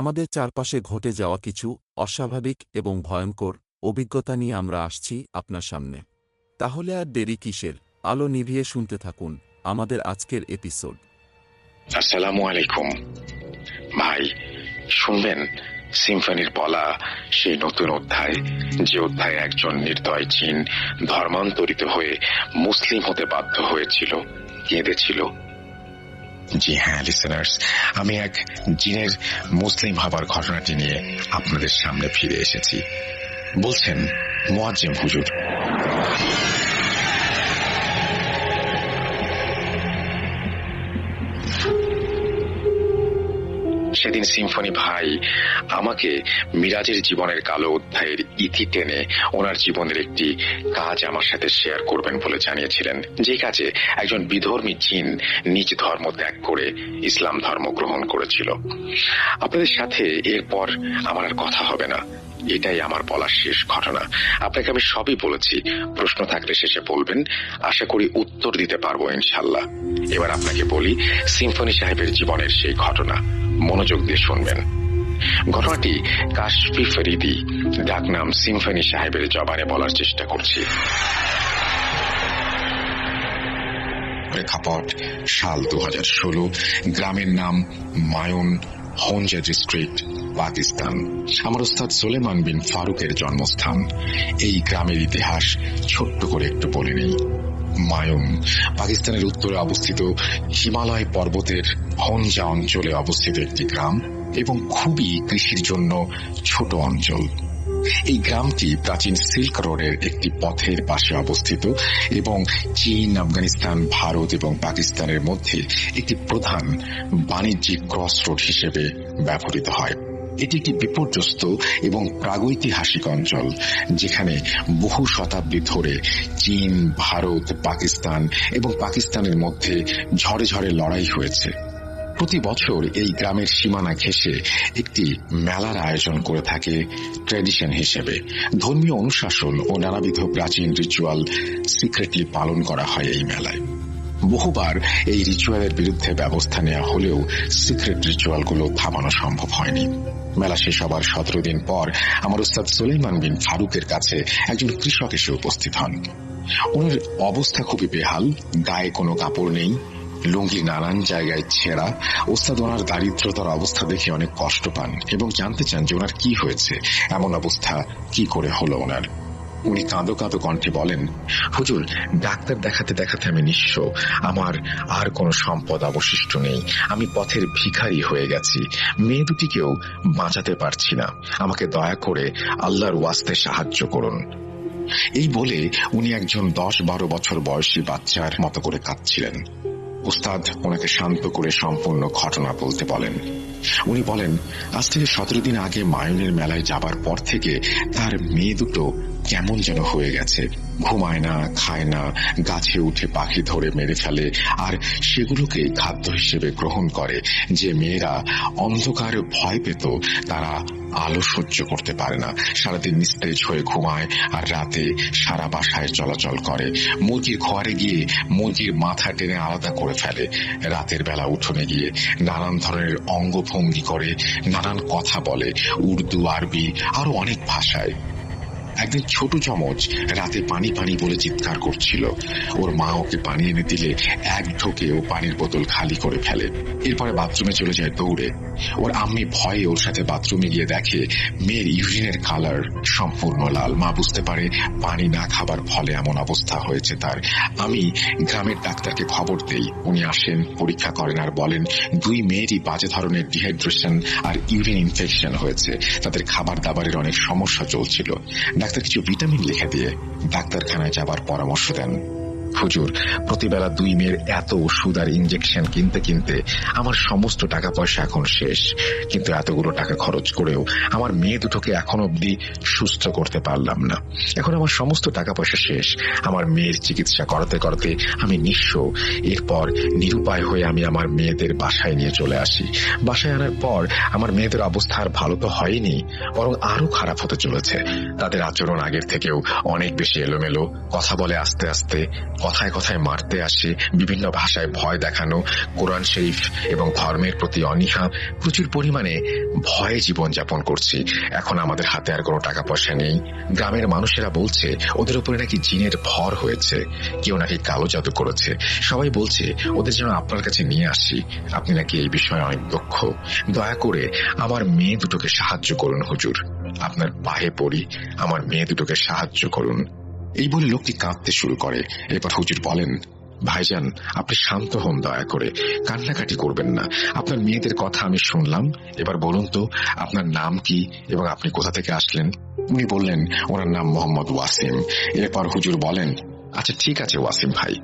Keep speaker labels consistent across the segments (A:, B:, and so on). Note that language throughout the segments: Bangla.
A: আমাদের চারপাশে ঘটে যাওয়া কিছু অস্বাভাবিক এবং ভয়ঙ্কর অভিজ্ঞতা নিয়ে আমরা আসছি আপনার সামনে। তাহলে আর দেরি কিসের? আলো নিভিয়ে শুনতে থাকুন আমাদের আজকের এপিসোড।
B: আসসালামু আলাইকুম। ভাই শুনবেন সিম্ফনির বলা সেই নতুন অধ্যায়, যে অধ্যায়ে একজন নির্দয় চীন ধর্মান্তরিত হয়ে মুসলিম হতে বাধ্য হয়েছিল, কেঁদেছিল। জি হ্যাঁ লিসেনার্স আমি এক জিনের মুসলিম হবার ঘটনাটি নিয়ে আপনাদের সামনে ফিরে এসেছি। বলছেন মোয়াজ্জেম হুজুর সেদিন সিম্ফনি ভাই আমাকে মিরাজের জীবনের কালো অধ্যায়ের ইতি টেনে ওনার জীবনের একটি কাজ আমার সাথে শেয়ার করবেন বলে জানিয়েছিলেন। যে কাজে একজন বিধর্মী জিন নিজ ধর্ম ত্যাগ করে ইসলাম ধর্ম গ্রহণ করেছিল। আপনাদের সাথে এরপর আমার আর কথা হবে না। এটাই আমার বলার শেষ ঘটনা। আপনাকে আমি সবই বলেছি। প্রশ্ন থাকলে শেষে বলবেন। আশা করি উত্তর দিতে পারব ইনশাল্লাহ এবার আপনাকে বলি, সিম্ফনি সাহেবের জীবনের সেই ঘটনা। মনোযোগ দিয়ে শুনবেন। ঘটনাটি কাশফি ফরিদি, ডাকনাম সিম্ফনি সাহেবের জবানে বলার চেষ্টা করছি। প্রেক্ষাপট সাল দু গ্রামের নাম মায়ুন হঞ্জা ডিস্ট্রিক্ট পাকিস্তান আমার ওস্তাদ সোলেমান বিন ফারুকের জন্মস্থান। এই গ্রামের ইতিহাস ছোট্ট করে একটু বলে নেই। মায়ুন পাকিস্তানের উত্তরে অবস্থিত হিমালয় পর্বতের হঞ্জা অঞ্চলে অবস্থিত একটি গ্রাম এবং খুবই কৃষির জন্য ছোট অঞ্চল। এই গ্রামটি প্রাচীন সিল্ক রোডের একটি পথের পাশে অবস্থিত এবং চীন, আফগানিস্তান, ভারত এবং পাকিস্তানের মধ্যে একটি প্রধান বাণিজ্যিক ক্রস রোড হিসেবে ব্যবহৃত হয়। এটি একটি বিপর্যস্ত এবং প্রাগৈতিহাসিক অঞ্চল, যেখানে বহু শতাব্দী ধরে চীন, ভারত, পাকিস্তান এবং পাকিস্তানের মধ্যে ঝড়ে ঝড়ে লড়াই হয়েছে। প্রতি বছর এই গ্রামের সীমানা ঘেঁষে একটি মেলার আয়োজন করে থাকে ট্র্যাডিশন হিসেবে। ধর্মীয় অনুশাসন ও নানাবিধ প্রাচীন রিচুয়াল সিক্রেটলি পালন করা হয় এই মেলায়। বহুবার এই রিচুয়ালের বিরুদ্ধে ব্যবস্থা নেওয়া হলেও সিক্রেট রিচুয়ালগুলো থামানো সম্ভব হয়নি। মেলা শেষ হবার সতেরো দিন পর আমার উস্তাদ সুলেমান বিন ফারুকের কাছে একজন কৃষক এসে উপস্থিত হন। ওনার অবস্থা খুবই বেহাল, গায়ে কোনো কাপড় নেই লুঙ্গি নানান জায়গায় ছেঁড়া। ওস্তাদ ওনার দারিদ্রতার অবস্থা দেখে অনেক কষ্ট পান এবং জানতে চান যে ওনার কি হয়েছে, এমন অবস্থা কি করে হলো ওনার। উনি কাঁদো কাঁদো কণ্ঠে বলেন, হুজুর, ডাক্তার দেখাতে দেখাতে আমি নিঃস্ব। আমার আর কোনো সম্পদ অবশিষ্ট নেই। আমি পথের ভিখারি হয়ে গেছি। মেয়ে দুটিকেও বাঁচাতে পারছি না। আমাকে দয়া করে আল্লাহর ওয়াস্তে সাহায্য করুন। এই বলে উনি একজন দশ বারো বছর বয়সী বাচ্চার মতো করে কাঁদছিলেন। উস্তাদ ওনাকে শান্ত করে সম্পূর্ণ ঘটনা বলতে বলেন। উনি বলেন, আজ থেকে সতেরো দিন আগে মায়নের মেলায় যাবার পর থেকে তার মেয়ে দুটো কেমন যেন হয়ে গেছে। ঘুমায় না, খায় না, গাছে উঠে পাখি ধরে মেরে ফেলে। আর সেগুলোকে খাদ্য হিসেবে গ্রহণ করে। যে মেয়েরা অন্ধকার ভয় পেত, তারা আলো সহ্য করতে পারে না। সারাদিন নিস্তেজ হয়ে ঘুমায় আর রাতে সারা বাসায় চলাচল করে। মুরগির ঘরে গিয়ে মুরগির মাথা টেনে আলাদা করে ফেলে। রাতের বেলা উঠোনে গিয়ে নানান ধরনের অঙ্গভঙ্গি করে, নানান কথা বলে। উর্দু, আরবি, আরও অনেক ভাষায়। একদিন ছোট চমচ রাতে পানি পানি বলে চিৎকার করছিল। ওর মা ওকে পানি এনে দিলে এক ঢোকে ও পানির বোতল খালি করে ফেলে। এরপরে বাথরুমে চলে যায় দৌড়ে। ওর আম্মি ভয়ে ওর সাথে বাথরুমে গিয়ে দেখে মেয়ের ইউরিনের কালার সম্পূর্ণ লাল। মা বুঝতে পারে পানি না খাবার ফলে এমন অবস্থা হয়েছে তার। আমি গ্রামের ডাক্তারকে খবর দেই। উনি আসেন, পরীক্ষা করেন আর বলেন, দুই মেয়েরই বাজে ধরনের ডিহাইড্রেশন আর ইউরিন ইনফেকশন হয়েছে। তাদের খাবার দাবারের অনেক সমস্যা চলছিল। ডাক্তার কিছু ভিটামিন লিখে দিয়ে ডাক্তারখানায় যাবার পরামর্শ দেন। হুজুর, প্রতিবেলা দুই মেয়ের এত ওষুধ আর ইঞ্জেকশন কিনতে কিনতে আমার সমস্ত টাকা পয়সা এখন শেষ। কিন্তু এতগুলো টাকা খরচ করেও আমার মেয়ে দুটোকে এখন অবধি সুস্থ করতে পারলাম না। এখন আমার সমস্ত টাকা পয়সা শেষ। আমার মেয়ের চিকিৎসা করাতে করাতে আমি নিঃস্ব। এরপর নিরুপায় হয়ে আমি আমার মেয়েদের বাসায় নিয়ে চলে আসি। বাসায় আনার পর আমার মেয়েদের অবস্থা আর ভালো তো হয়নি, বরং আরও খারাপ হতে চলেছে। তাদের আচরণ আগের থেকেও অনেক বেশি এলোমেলো। কথা বলে আস্তে আস্তে কথায় কথায় মারতে আসে, বিভিন্ন ভাষায় ভয় দেখানো, কোরআন শরীফ এবং ধর্মের প্রতি অনীহা, প্রচুর পরিমাণে ভয়ে জীবনযাপন করছি। এখন আমাদের হাতে আর কোনো টাকা পয়সা নেই। গ্রামের মানুষেরা বলছে, ওদের উপরে নাকি জিনের ভর হয়েছে। কেউ নাকি কালো জাদু করেছে। সবাই বলছে, ওদের যেন আপনার কাছে নিয়ে আসি। আপনি নাকি এই বিষয়ে অনেক দক্ষ। দয়া করে আমার মেয়ে দুটোকে সাহায্য করুন, হুজুর। আপনার পায়ে পড়ি, আমার মেয়ে দুটোকে সাহায্য করুন। এই বলে লোকটি কাঁদতে শুরু করে। এরপর হুজুর বলেন, ভাইজান, আপনি শান্ত হন দয়া করে। কান্নাকাটি করবেন না। আপনার মেয়েদের কথা আমি শুনলাম। এবার বলুন তো, আপনার নাম কি এবং আপনি কোথা থেকে আসলেন? উনি বললেন, ওনার নাম মোহাম্মদ ওয়াসিম। এরপর হুজুর বলেন আচ্ছা ঠিক আছে ওয়াসিম ভাই।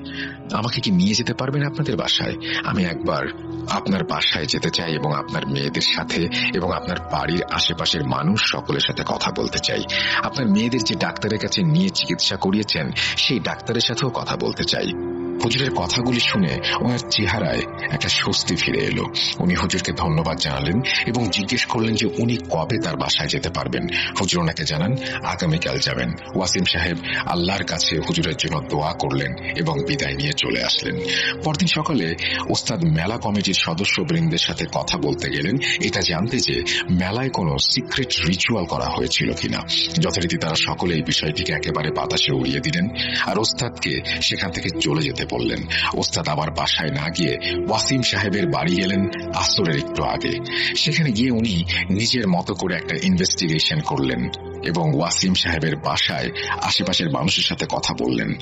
B: আমাকে কি নিয়ে যেতে পারবেন আপনাদের বাসায়? আমি একবার আপনার বাসায় যেতে চাই এবং আপনার মেয়েদের সাথে এবং আপনার বাড়ির আশেপাশের মানুষ সকলের সাথে কথা বলতে চাই। আপনার মেয়েদের যে ডাক্তারের কাছে নিয়ে চিকিৎসা করিয়েছেন, সেই ডাক্তারের সাথেও কথা বলতে চাই। হুজুরের কথাগুলি শুনে ওনার চেহারায় একটা স্বস্তি ফিরে এলো। উনি হুজুরকে ধন্যবাদ জানালেন এবং জিজ্ঞেস করলেন যে উনি কবে তার বাসায় যেতে পারবেন। হুজুর ওনাকে জানান, আগামীকাল যাবেন। ওয়াসিম সাহেব আল্লাহর কাছে হুজুরের জন্য দোয়া করলেন এবং বিদায় নিয়ে চলে আসলেন। পরদিন সকালে ওস্তাদ মেলা কমিটির সদস্য বৃন্দের সাথে কথা বলতে গেলেন। এটা জানতে যে মেলায় কোনো সিক্রেট রিচুয়াল করা হয়েছিল কিনা। যথারীতি তারা সকলে এই বিষয়টিকে একেবারে বাতাসে উড়িয়ে দিলেন। আর ওস্তাদকে সেখান থেকে চলে যেতে বললেন, ওস্তাদ আবার বাসায় না গিয়ে ওয়াসিম সাহেবের বাড়ি গেলেন আসরের একটু আগে। সেখানে গিয়ে উনি নিজের মতো করে একটা ইনভেস্টিগেশন করলেন এবং ওয়াসিম সাহেবের বাসায় আশেপাশের মানুষের সাথে কথা বললেন।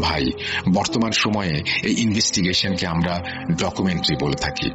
B: ভাই, বর্তমান সময়ে এই ইনভেস্টিগেশনকে আমরা ডকুমেন্টারি বলে থাকি।